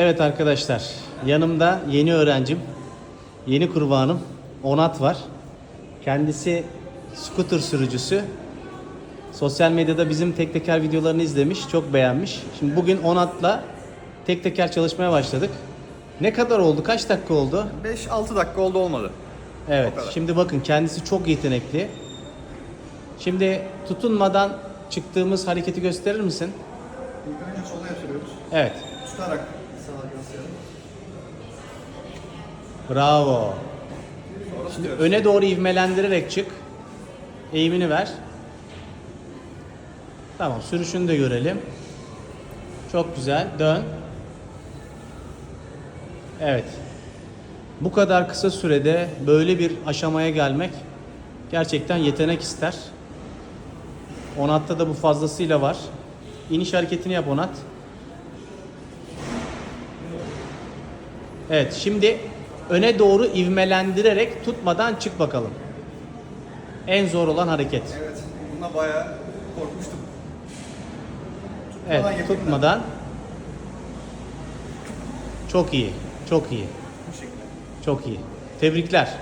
Evet arkadaşlar, yanımda yeni öğrencim, yeni kurbanım Onat var. Kendisi scooter sürücüsü. Sosyal medyada bizim tek teker videolarını izlemiş, çok beğenmiş. Şimdi bugün Onat'la tek teker çalışmaya başladık. Ne kadar oldu? Kaç dakika oldu? 5-6 dakika oldu olmadı. Evet. Şimdi bakın kendisi çok yetenekli. Şimdi tutunmadan çıktığımız hareketi gösterir misin? İlk önce sola yatırıyoruz. Evet. Tutarak. Bravo. Tutuyoruz. Öne doğru ivmelendirerek çık. Eğimini ver. Tamam, sürüşünü de görelim. Çok güzel. Dön. Evet. Bu kadar kısa sürede böyle bir aşamaya gelmek gerçekten yetenek ister. Onat'ta da bu fazlasıyla var. İniş hareketini yap Onat. Evet, şimdi öne doğru ivmelendirerek tutmadan çık bakalım. En zor olan hareket. Evet. Buna bayağı korkmuştum. Evet, yapayım ben. tutmadan. Çok iyi, çok iyi, Bu şekilde. çok iyi. Tebrikler.